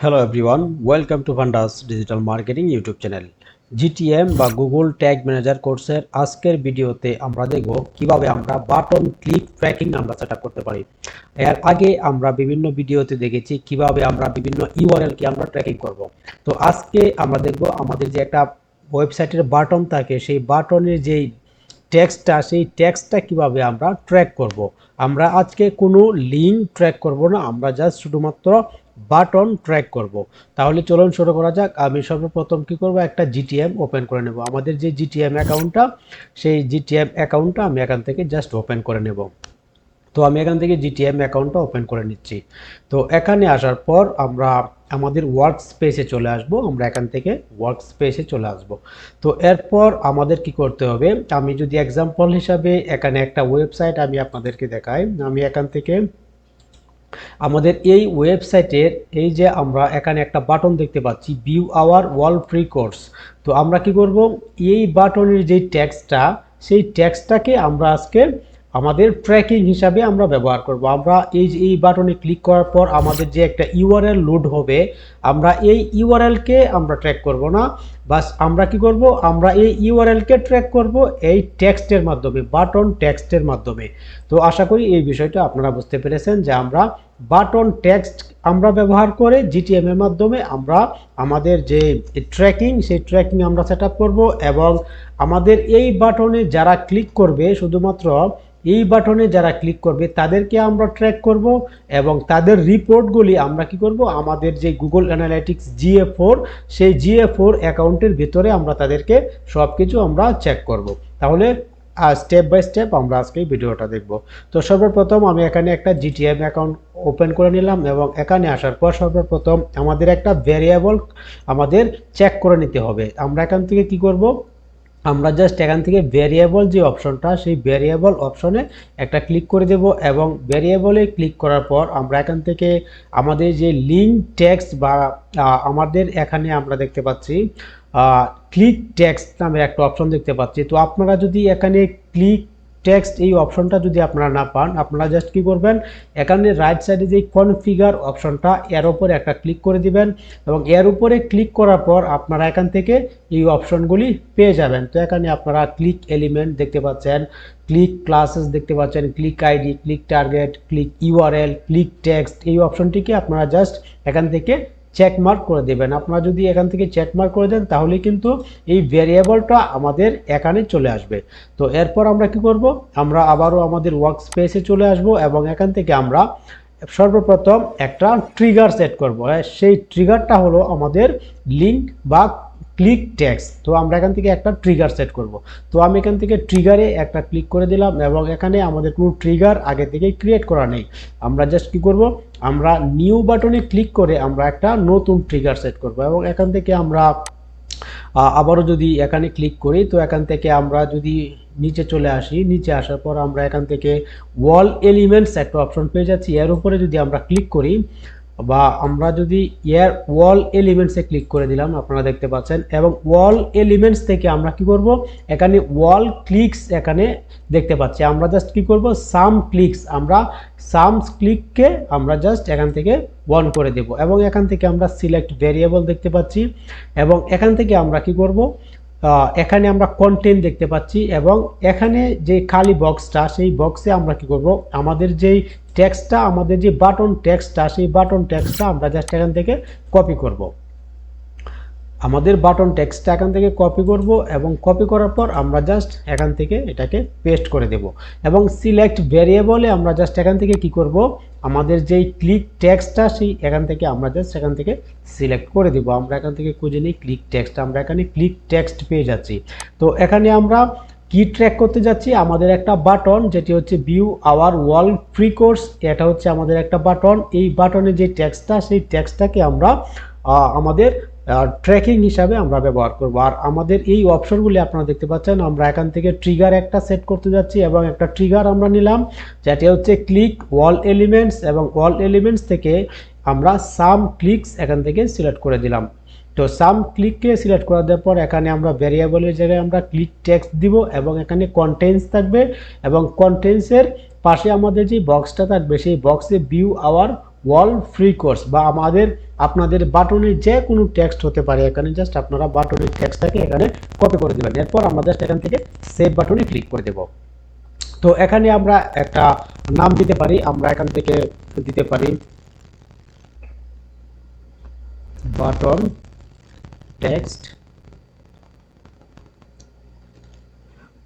Hello everyone welcome to fundas digital marketing YouTube channel GTM বা Google tag manager কোর্সের আজকের ভিডিওতে আমরা দেখব কীভাবে আমরা বাটন ক্লিক ট্র্যাকিং আমরা সেট করতে পারি। এর আগে আমরা বিভিন্ন ভিডিওতে দেখেছি কীভাবে আমরা বিভিন্ন ইউআরএলকে আমরা ট্র্যাকিং করব। তো আজকে আমরা দেখব আমাদের যে একটা ওয়েবসাইটের বাটন থাকে, সেই বাটনের যেই টেক্সটটা, সেই টেক্সটটা কীভাবে আমরা ট্র্যাক করব? আমরা আজকে কোনো লিঙ্ক ট্র্যাক করব না, আমরা জাস্ট শুধুমাত্র বাটন ট্র্যাক করব। তাহলে চলুন শুরু করা যাক। আমি সর্বপ্রথম কি করব? একটা জিটিএম ওপেন করে নেব। আমাদের যে জিটিএম অ্যাকাউন্টটা সেই জিটিএম অ্যাকাউন্টটা আমি এখান থেকে জাস্ট ওপেন করে নেব। তো আমি এখান থেকে জিটিএম অ্যাকাউন্টটা ওপেন করে নিচ্ছি। তো এখানে আসার পর আমরা আমাদের ওয়ার্ক স্পেসে চলে আসব, আমরা এখান থেকে ওয়ার্ক স্পেসে চলে আসব। তো এরপর আমাদের কি করতে হবে, আমি যদি এক্সাম্পল হিসাবে এখানে একটা ওয়েবসাইট আমি আপনাদেরকে দেখাই, আমি এখান থেকে আমাদের এই ওয়েবসাইটের এই যে আমরা এখানে একটা বাটন দেখতে পাচ্ছি view our all free course তো আমরা কি করব, এই বাটনের যে ট্যাক্সটা সেই ট্যাক্সটাকে আমরা আজকে আমাদের ট্র্যাকিং হিসাবে আমরা ব্যবহার করব। আমরা এই যে এই বাটনে ক্লিক করার পর আমাদের যে একটা ইউআরএল লোড হবে, আমরা এই ইউআরএলকে আমরা ট্র্যাক করব না। বাস আমরা কি করব? আমরা এই ইউআরএলকে ট্র্যাক করব এই টেক্সটের মাধ্যমে বাটন টেক্সটের মাধ্যমে। তো আশা করি এই বিষয়টা আপনারা বুঝতে পেরেছেন যে আমরা বাটন টেক্সট আমরা ব্যবহার করে জিটিএম এর মাধ্যমে আমরা আমাদের যে ট্র্যাকিং সেই ট্র্যাকিং আমরা সেট আপ করব এবং আমাদের এই বাটনে যারা ক্লিক করবে, শুধুমাত্র এই বাটনে যারা ক্লিক করবে, তাদেরকে আমরা ট্র্যাক করব এবং তাদের রিপোর্টগুলি আমরা কি করব, আমাদের যে গুগল অ্যানালাইটিক্স জিএ ফোর সেই জিএ ফোর অ্যাকাউন্টের ভিতরে আমরা তাদেরকে সব কিছু আমরা চেক করব। তাহলে স্টেপ বাই স্টেপ আমরা আজকে ভিডিওটা দেখব। তো সর্বপ্রথম আমি এখানে একটা জিটিএম অ্যাকাউন্ট ওপেন করে নিলাম এবং এখানে আসার পর সর্বপ্রথম আমাদের একটা ভ্যারিয়েবল আমাদের চেক করে নিতে হবে। আমরা এখান থেকে কি করব? আমরা জাস্ট এখান থেকে ভ্যারিয়েবল যে অপশনটা সেই ভ্যারিয়েবল অপশনে একটা ক্লিক করে দেব এবং ভ্যারিয়েবলে ক্লিক করার পর আমরা এখান থেকে আমাদের যে লিঙ্ক টেক্সট বা আমাদের এখানে আমরা দেখতে পাচ্ছি ক্লিক টেক্সট নামের একটা অপশন দেখতে পাচ্ছি। তো আপনারা যদি এখানে ক্লিক টেক্সট এই অপশনটা যদি আপনারা না পান, আপনারা জাস্ট কি করবেন, এখানে রাইট সাইডে যে কনফিগার অপশনটা এর উপরে একটা ক্লিক করে দিবেন এবং এর উপরে ক্লিক করার পর আপনারা এখান থেকে এই অপশনগুলি পেয়ে যাবেন। তো এখানে আপনারা ক্লিক এলিমেন্ট দেখতে পাচ্ছেন ক্লিক ক্লাসেস দেখতে পাচ্ছেন click ID click target click URL click text এই অপশনটিকে আপনারা জাস্ট এখান থেকে চেক মার্ক করে দেবেন। আপনারা যদি এখান থেকে চেক মার্ক করে দেন, তাহলে কিন্তু এই ভ্যারিয়েবলটা আমাদের এখানে চলে আসবে। তো এরপর আমরা কি করব? আমরা আবারও আমাদের ওয়ার্ক স্পেসে চলে আসব এবং এখান থেকে আমরা সর্বপ্রথম একটা ট্রিগার সেট করব। সেই ট্রিগারটা হলো আমাদের লিঙ্ক বা ক্লিক ট্যাক্স তো আমরা এখান থেকে একটা ট্রিগার সেট করব। তো আমি এখান থেকে ট্রিগারে একটা ক্লিক করে দিলাম এবং এখানে আমাদের কোনো ট্রিগার আগে থেকে ক্রিয়েট করা নেই। আমরা জাস্ট কি করব? আমরা নিউ বাটনে ক্লিক করে আমরা একটা নতুন ট্রিগার সেট করব এবং এখান থেকে আমরা আবারও যদি এখানে ক্লিক করি, তো এখান থেকে আমরা যদি নিচে চলে আসি, নিচে আসার পর আমরা এখান থেকে ওয়াল এলিমেন্টস একটা অপশন পেয়ে যাচ্ছি। এর উপরে যদি আমরা ক্লিক করি বা আমরা যদি ইয়ার ওয়াল এলিমেন্টসে ক্লিক করে দিলাম, আপনারা দেখতে পাচ্ছেন, এবং ওয়াল এলিমেন্টস থেকে আমরা কি করব? এখানে ওয়াল ক্লিকস এখানে দেখতে পাচ্ছি। আমরা জাস্ট কি করব? সাম ক্লিকস আমরা সাম ক্লিককে আমরা জাস্ট এখান থেকে ওয়ান করে দেব। এবং এখান থেকে আমরা সিলেক্ট ভেরিয়েবল দেখতে পাচ্ছি, এবং এখান থেকে আমরা কি করব? এখানে আমরা কন্টেন্ট দেখতে পাচ্ছি এবং এখানে যে খালি বক্সটা সেই বক্সে আমরা কি করব? আমাদের যেই টেক্সটটা আমাদের যে বাটন টেক্সটটা সেই বাটন টেক্সটটা আমরা জাস্ট এখান থেকে কপি করব। আমাদের বাটন টেক্সটটা এখান থেকে কপি করব এবং কপি করার পর আমরা জাস্ট এখান থেকে এটাকে পেস্ট করে দেব। এবং সিলেক্ট ভ্যারিয়েবলে আমরা জাস্ট এখান থেকে কি করব? আমাদের যেই ক্লিক টেক্সটটা সেই এখান থেকে আমরা জাস্ট এখান থেকে সিলেক্ট করে দিব। আমরা এখান থেকে খুঁজে নিই ক্লিক টেক্সট আমরা এখানে ক্লিক টেক্সট পেয়ে যাচ্ছি। তো এখানে আমরা কি ট্র্যাক করতে যাচ্ছি? আমাদের একটা বাটন যেটি হচ্ছে view our all free course এটা হচ্ছে আমাদের একটা বাটন এই বাটনে যে ট্যাক্সটা সেই ট্যাক্সটাকে আমরা আমাদের ট্র্যাকিং হিসাবে আমরা ব্যবহার করব। আর আমাদের এই অপশনগুলি আপনারা দেখতে পাচ্ছেন, আমরা এখান থেকে ট্রিগার একটা সেট করতে যাচ্ছি এবং একটা ট্রিগার আমরা নিলাম, যেটি হচ্ছে ক্লিক ওয়াল এলিমেন্টস এবং ওয়াল এলিমেন্টস থেকে আমরা সাম ক্লিকস এখান থেকে সিলেক্ট করে দিলাম। তো সাম ক্লিককে সিলেক্ট করে দেওয়ার পর এখানে আমরা ভ্যারিয়েবলের জায়গায় আমরা ক্লিক টেক্সট দিব এবং এখানে কন্টেন্টস থাকবে এবং কন্টেন্টসের পাশে আমাদের যে বক্সটা থাকবে, সেই বক্সে view our all free course বা আমাদের, আপনাদের বাটনে যে কোনো টেক্সট হতে পারে, এখানে জাস্ট আপনারা বাটনের টেক্সটটাকে এখানে কপি করে দেবেন। এরপর আমরা জাস্ট এখান থেকে সেভ বাটনে ক্লিক করে দেব। তো এখানে আমরা একটা নাম দিতে পারি, আমরা এখান থেকে দিতে পারি বাটন টেক্সট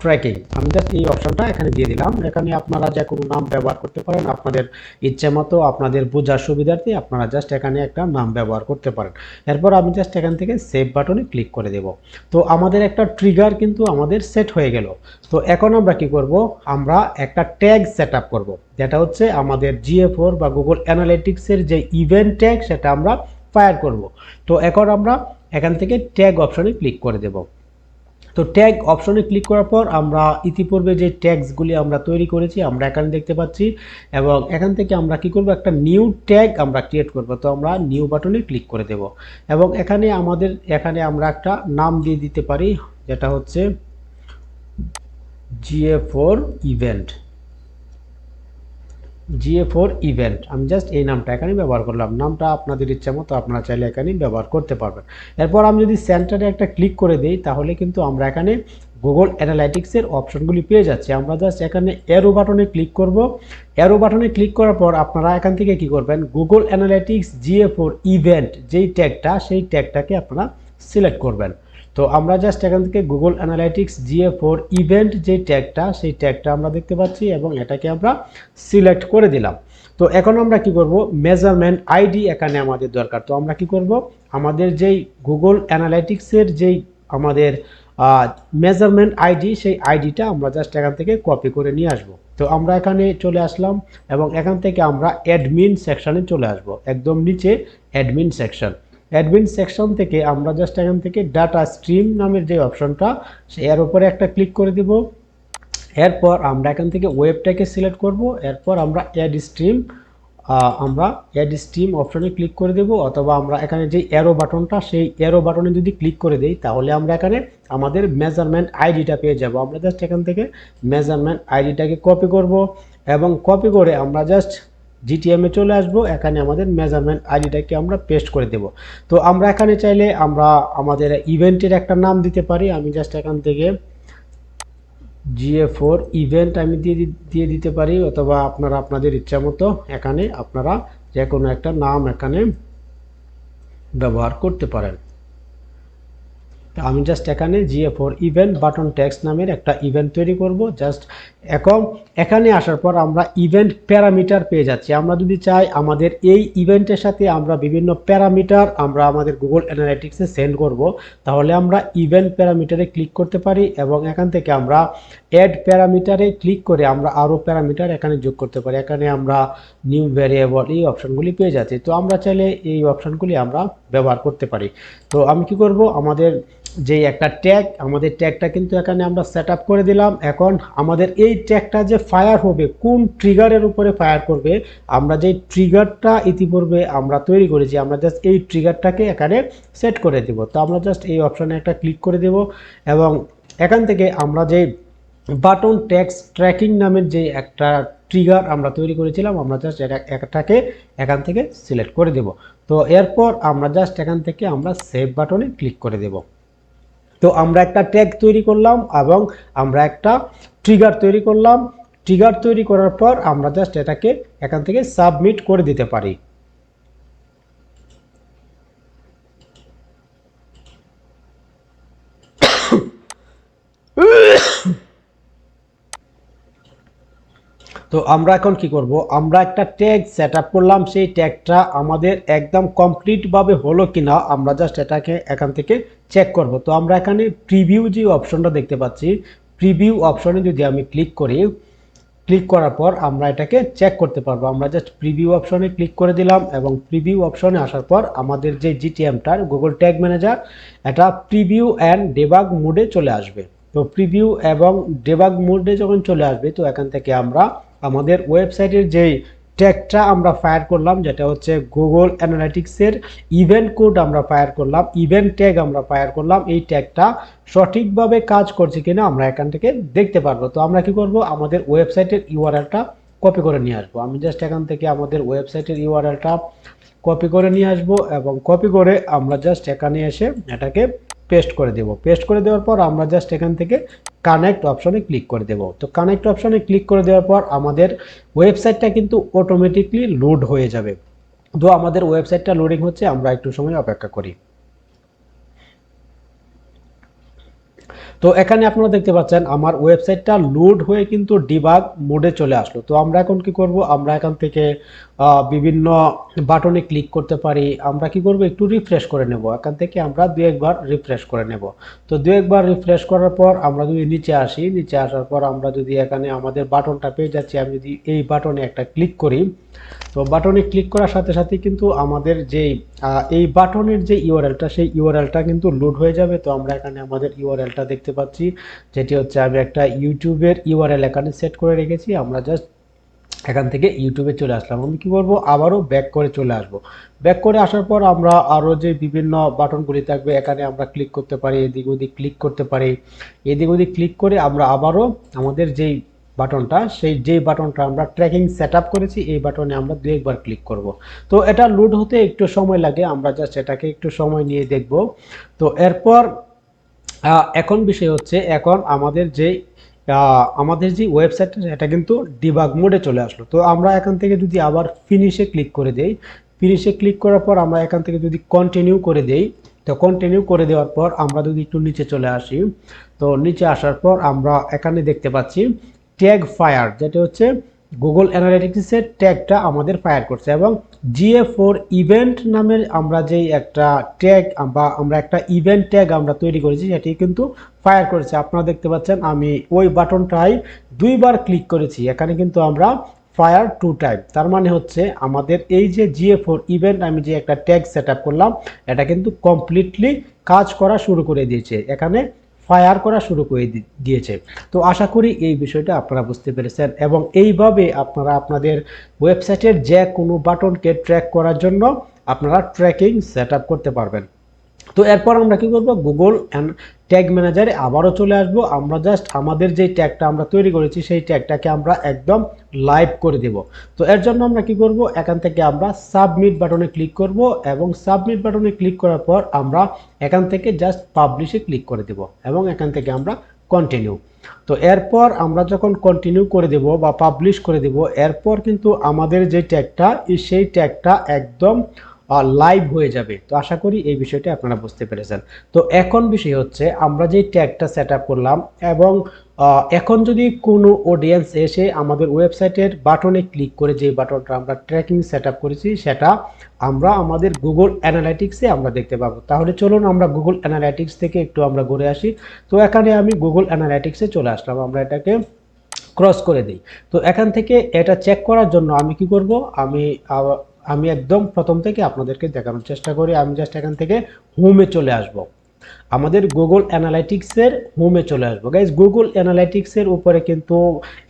ট্র্যাকিং আমি জাস্ট এই অপশনটা এখানে দিয়ে দিলাম। এখানে আপনারা যে কোনো নাম ব্যবহার করতে পারেন, আপনাদের ইচ্ছে মতো, আপনাদের বোঝার সুবিধার্থে আপনারা জাস্ট এখানে একটা নাম ব্যবহার করতে পারেন। এরপর আমি জাস্ট এখান থেকে সেভ বাটনে ক্লিক করে দেব। তো আমাদের একটা ট্রিগার কিন্তু আমাদের সেট হয়ে গেল। তো এখন আমরা কি করব? আমরা একটা ট্যাগ সেট আপ করব। যেটা হচ্ছে আমাদের জিএফোর বা গুগল অ্যানালিটিক্সের যে ইভেন্ট ট্যাগ সেটা আমরা ফায়ার করব। তো এখন আমরা এখান থেকে ট্যাগ অপশনে ক্লিক করে দেব। তো ট্যাগ অপশনে ক্লিক করার পর আমরা ইতিপূর্বে যে ট্যাগসগুলি আমরা তৈরি করেছি, আমরা এখানে দেখতে পাচ্ছি এবং এখান থেকে আমরা কি করব? একটা নিউ ট্যাগ আমরা ক্রিয়েট করব। তো আমরা নিউ বাটনে ক্লিক করে দেব। এবং এখানে আমাদের, এখানে আমরা একটা নাম দিয়ে দিতে পারি, যেটা হচ্ছে GA event GA four event আমি জাস্ট এই নামটা এখানে ব্যবহার করলাম। নামটা আপনাদের ইচ্ছা মতো আপনারা চাইলে এখানে ব্যবহার করতে পারবেন। এরপর আমি যদি সেন্টারে একটা ক্লিক করে দিই, তাহলে কিন্তু আমরা এখানে গুগল অ্যানালাইটিক্সের অপশনগুলি পেয়ে যাচ্ছি। আমরা জাস্ট এখানে এরো বাটনে ক্লিক করব। এরো বাটনে ক্লিক করার পর আপনারা এখান থেকে কি করবেন? Google Analytics GA four event যেই ট্যাগটা সেই ট্যাগটাকে আপনারা সিলেক্ট করবেন। তো আমরা জাস্ট এখান থেকে Google Analytics GA four event যে ট্যাগটা সেই ট্যাগটা আমরা দেখতে পাচ্ছি এবং এটাকে আমরা সিলেক্ট করে দিলাম। তো এখন আমরা কি করব? মেজারমেন্ট আইডি এখানে আমাদের দরকার। তো আমরা কি করব? আমাদের যেই গুগল অ্যানালাইটিক্সের যেই আমাদের মেজারমেন্ট আইডি সেই আইডিটা আমরা জাস্ট এখান থেকে কপি করে নিয়ে আসব। তো আমরা এখানে চলে আসলাম এবং এখান থেকে আমরা অ্যাডমিন সেকশানে চলে আসব। একদম নিচে অ্যাডমিন সেকশন অ্যাডমিন সেকশন থেকে আমরা জাস্ট এখান থেকে ডাটা স্ট্রিম নামের যে অপশনটা এর উপরে একটা ক্লিক করে দিব। এরপর আমরা এখান থেকে ওয়েবটাকে সিলেক্ট করব। এরপর আমরা অ্যাড স্ট্রিম আমরা অ্যাড স্ট্রিম অপশনে ক্লিক করে দেব। অথবা আমরা এখানে যে অ্যারো বাটনটা সেই অ্যারো বাটনে যদি ক্লিক করে দেই, তাহলে আমরা এখানে আমাদের মেজারমেন্ট আইডিটা পেয়ে যাব। আমরা জাস্ট এখান থেকে মেজারমেন্ট আইডিটাকে কপি করব এবং কপি করে আমরা জাস্ট জিটিএমে চলে আসব, এখানে আমাদের মেজারমেন্ট আইডিটাকে আমরা পেস্ট করে দেব। তো আমরা এখানে চাইলে আমরা আমাদের ইভেন্টের একটা নাম দিতে পারি, আমি জাস্ট এখান থেকে জিএ ফোর ইভেন্ট আমি দিয়ে দিয়ে দিতে পারি, অথবা আপনারা আপনাদের ইচ্ছা মতো এখানে আপনারা যে কোনো একটা নাম এখানে ব্যবহার করতে পারেন। আমি জাস্ট এখানে GA four event button text নামের একটা ইভেন্ট তৈরি করব জাস্ট এখন এখানে আসার পর আমরা ইভেন্ট প্যারামিটার পেয়ে যাচ্ছি। আমরা যদি চাই আমাদের এই ইভেন্টের সাথে আমরা বিভিন্ন প্যারামিটার আমরা আমাদের গুগল অ্যানালাইটিক্সে সেন্ড করব, তাহলে আমরা ইভেন্ট প্যারামিটারে ক্লিক করতে পারি এবং এখান থেকে আমরা অ্যাড প্যারামিটারে ক্লিক করে আমরা আরও প্যারামিটার এখানে যোগ করতে পারি। এখানে আমরা নিউ ভ্যারিয়েবল এই অপশানগুলি পেয়ে যাচ্ছি। তো আমরা চাইলে এই অপশানগুলি আমরা ব্যবহার করতে পারি। তো আমি কি করব? আমাদের যে একটা ট্যাগ আমাদের ট্যাগটা কিন্তু এখানে আমরা সেট করে দিলাম। এখন আমাদের এই ট্যাগটা যে ফায়ার হবে, কোন ট্রিগারের উপরে ফায়ার করবে, আমরা যে ট্রিগারটা ইতিপূর্বে আমরা তৈরি করেছি, আমরা জাস্ট এই ট্রিগারটাকে এখানে সেট করে দেব। তো আমরা জাস্ট এই অপশানে একটা ক্লিক করে দেব এবং এখান থেকে আমরা যে বাটন ট্যাক্স ট্র্যাকিং নামের যে একটা ট্রিগার আমরা তৈরি করেছিলাম, আমরা জাস্ট একটাকে এখান থেকে সিলেক্ট করে দেব। তো এরপর আমরা জাস্ট এখান থেকে আমরা সেভ বাটনে ক্লিক করে দেব। তো আমরা একটা ট্যাগ তৈরি করলাম এবং আমরা একটা ট্রিগার তৈরি করলাম। ট্রিগার তৈরি করার পর আমরা জাস্ট এটাকে এখান থেকে সাবমিট করে দিতে পারি। তো আমরা এখন কি করব? আমরা একটা ট্যাগ সেট আপ করলাম। সেই ট্যাগটা আমাদের একদম কমপ্লিটভাবে হলো কিনা আমরা জাস্ট এটাকে এখান থেকে চেক করব। তো আমরা এখানে প্রিভিউ যে অপশনটা দেখতে পাচ্ছি প্রিভিউ অপশনে যদি আমি ক্লিক করি ক্লিক করার পর আমরা এটাকে চেক করতে পারব। আমরা জাস্ট প্রিভিউ অপশনে ক্লিক করে দিলাম এবং প্রিভিউ অপশনে আসার পর আমাদের যে জিটিএমটার গুগল ট্যাগ ম্যানেজার এটা প্রিভিউ অ্যান্ড ডেবাগ মোডে চলে আসবে। তো প্রিভিউ এবং ডেবাগ মোডে যখন চলে আসবে, তো এখান থেকে আমরা আমাদের ওয়েবসাইটের যেই ট্যাগটা আমরা ফায়ার করলাম, যেটা হচ্ছে গুগল অ্যানালাইটিক্সের ইভেন্ট কোড আমরা ফায়ার করলাম ইভেন্ট ট্যাগ আমরা ফায়ার করলাম, এই ট্যাগটা সঠিকভাবে কাজ করছে কিনা আমরা এখান থেকে দেখতে পারব। তো আমরা কি করব? আমাদের ওয়েবসাইটের ইউআরএলটা কপি করে নিয়ে আসব। আমি জাস্ট এখান থেকে আমাদের ওয়েবসাইটের ইউআরএলটা কপি করে নিয়ে আসব এবং কপি করে আমরা জাস্ট এখানে এসে এটাকে পেস্ট করে দেব। পেস্ট করে দেওয়ার পর আমরা জাস্ট এখান থেকে কানেক্ট অপশনে ক্লিক করে দেব। তো কানেক্ট অপশনে ক্লিক করে দেওয়ার পর আমাদের ওয়েবসাইটটা কিন্তু অটোমেটিকলি লোড হয়ে যাবে। তো আমাদের ওয়েবসাইটটা লোডিং হচ্ছে, আমরা একটু সময় অপেক্ষা করি। তো এখানে আপনারা দেখতে পাচ্ছেন, আমার ওয়েবসাইটটা লোড হয়ে কিন্তু ডিবাগ মোডে চলে আসলো। তো আমরা এখন কি করব? আমরা এখান থেকে বিভিন্ন বাটনে ক্লিক করতে পারি। আমরা কি করব? একটু রিফ্রেশ করে নেব। এখান থেকে আমরা দু একবার রিফ্রেশ করে নেব। তো দু একবার রিফ্রেশ করার পর আমরা যদি নিচে আসি, নিচে আসার পর আমরা যদি এখানে আমাদের বাটনটা পেয়ে যাচ্ছি, আমি যদি এই বাটনে একটা ক্লিক করি তো বাটনে ক্লিক করার সাথে সাথে কিন্তু আমাদের যেই এই বাটনের যে ইউআরএলটা সেই ইউআরএলটা কিন্তু লোড হয়ে যাবে। তো আমরা এখানে আমাদের ইউআরএলটা দেখতে পাচ্ছি, যেটি হচ্ছে আমি একটা ইউটিউবের ইউআরএল এখানে সেট করে রেখেছি। আমরা জাস্ট এখান থেকে ইউটিউবে চলে আসলাম। আমি কি করব আবারও ব্যাক করে চলে আসব। ব্যাক করে আসার পর আমরা আরও যে বিভিন্ন বাটনগুলি থাকবে, এখানে আমরা ক্লিক করতে পারি, এদিক ওদিক ক্লিক করতে পারি। এদিক ওদিক ক্লিক করে আমরা আবারও আমাদের যেই বাটনটা, সেই যেই বাটনটা আমরা ট্র্যাকিং সেট করেছি, এই বাটনে আমরা দু একবার ক্লিক করব। তো এটা লোড হতে একটু সময় লাগে, আমরা জাস্ট এটাকে একটু সময় নিয়ে দেখব। তো এরপর এখন বিষয় হচ্ছে, এখন আমাদের যে আমাদের যে ওয়েবসাইটটা এটা কিন্তু ডিবাগ মোডে চলে আসলো। তো আমরা এখান থেকে যদি আবার ফিনিশে ক্লিক করে দেই ফিনিশে ক্লিক করার পর আমরা এখান থেকে যদি কন্টিনিউ করে দেই, তো কন্টিনিউ করে দেওয়ার পর আমরা যদি একটু নিচে চলে আসি, তো নিচে আসার পর আমরা এখানে দেখতে পাচ্ছি ট্যাগ ফায়ার যেটা হচ্ছে গুগল অ্যানালিটিক্সের ট্যাগটা আমাদের ফায়ার করছে এবং জিএ ফোর ইভেন্ট নামের আমরা যেই একটা ট্যাগ বা আমরা একটা ইভেন্ট ট্যাগ আমরা তৈরি করেছি, সেটি কিন্তু ফায়ার করেছে। আপনারা দেখতে পাচ্ছেন, আমি ওই বাটনটাই দুইবার ক্লিক করেছি। এখানে কিন্তু আমরা ফায়ার টু টাইম তার মানে হচ্ছে আমাদের এই যে জিএ ফোর ইভেন্ট আমি যে একটা ট্যাগ সেট করলাম, এটা কিন্তু কমপ্লিটলি কাজ করা শুরু করে দিয়েছে। এখানে ফায়ার করা শুরু করে দিয়েছে। তো আশা করি এই বিষয়টা আপনারা বুঝতে পেরেছেন এবং এইভাবে আপনারা আপনাদের ওয়েবসাইটের যে কোনো বাটনকে ট্র্যাক করার জন্য আপনারা ট্র্যাকিং সেট করতে পারবেন। তো এরপর আমরা কি করব? গুগল অ্যান্ড ট্যাগ ম্যানেজারে আবারও চলে আসব। আমরা জাস্ট আমাদের যে ট্যাগটা আমরা তৈরি করেছি, সেই ট্যাগটাকে আমরা একদম লাইভ করে দেব। তো এর জন্য আমরা কি করব? এখান থেকে আমরা সাবমিট বাটনে ক্লিক করব এবং সাবমিট বাটনে ক্লিক করার পর আমরা এখান থেকে জাস্ট পাবলিশে ক্লিক করে দেব এবং এখান থেকে আমরা কন্টিনিউ তো এরপর আমরা যখন কন্টিনিউ করে দেব বা পাবলিশ করে দেব, এরপর কিন্তু আমাদের যে ট্যাগটা সেই ট্যাগটা একদম লাইভ হয়ে যাবে। তো আশা করি এই বিষয়টা আপনারা বুঝতে পেরেছেন। তো এখন বিষয় হচ্ছে, আমরা যে ট্যাগটা সেট করলাম এবং এখন যদি কোনো অডিয়েন্স এসে আমাদের ওয়েবসাইটের বাটনে ক্লিক করে যে বাটনটা আমরা ট্র্যাকিং সেট করেছি, সেটা আমরা আমাদের গুগল অ্যানালাইটিক্সে আমরা দেখতে পাবো। তাহলে চলুন আমরা গুগল অ্যানালাইটিক্স থেকে একটু আমরা ঘুরে আসি। তো এখানে আমি গুগল অ্যানালাইটিক্সে চলে আসলাম। আমরা এটাকে ক্রস করে দিই। তো এখান থেকে এটা চেক করার জন্য আমি কি করব? আমি আমি একদম প্রথম থেকে আপনাদেরকে দেখানোর চেষ্টা করি। আমি জাস্ট এখান থেকে হোমে চলে আসব। আমাদের গুগল অ্যানালাইটিক্সের হোমে চলে আসব। গাইজ গুগল অ্যানালাইটিক্সের উপরে কিন্তু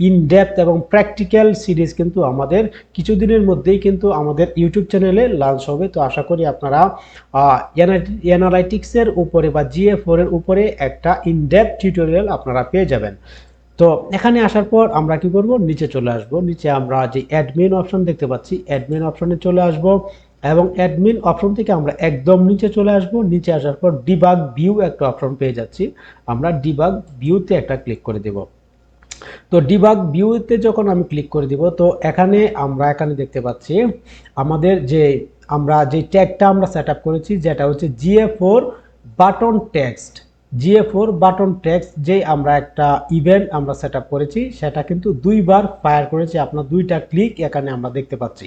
ইন ডেপথ এবং প্র্যাকটিক্যাল সিরিজ কিন্তু আমাদের কিছুদিনের মধ্যেই কিন্তু আমাদের ইউটিউব চ্যানেলে লঞ্চ হবে। তো আশা করি আপনারা অ্যানালাইটিক্সের উপরে বা জিএ ফোরের উপরে একটা ইন ডেপথ টিউটোরিয়াল আপনারা পেয়ে যাবেন। তো এখানে আসার পর আমরা কি করব? নিচে চলে আসব। নিচে আমরা যে অ্যাডমিন অপশন দেখতে পাচ্ছি অ্যাডমিন অপশনে চলে আসব এবং অ্যাডমিন অপশন থেকে আমরা একদম নিচে চলে আসব। নিচে আসার পর ডিবাগ ভিউ একটা অপশন পেয়ে যাচ্ছি। আমরা ডিবাগ ভিউতে একটা ক্লিক করে দেব। তো ডিবাগ ভিউতে যখন আমি ক্লিক করে দিব, তো এখানে আমরা এখানে দেখতে পাচ্ছি আমাদের যে আমরা যে ট্যাগটা আমরা সেট করেছি, যেটা হচ্ছে GA four button text GA four button text যে আমরা একটা ইভেন্ট আমরা সেট করেছি, সেটা কিন্তু দুইবার ফায়ার করেছি। আপনার দুইটা ক্লিক এখানে আমরা দেখতে পাচ্ছি।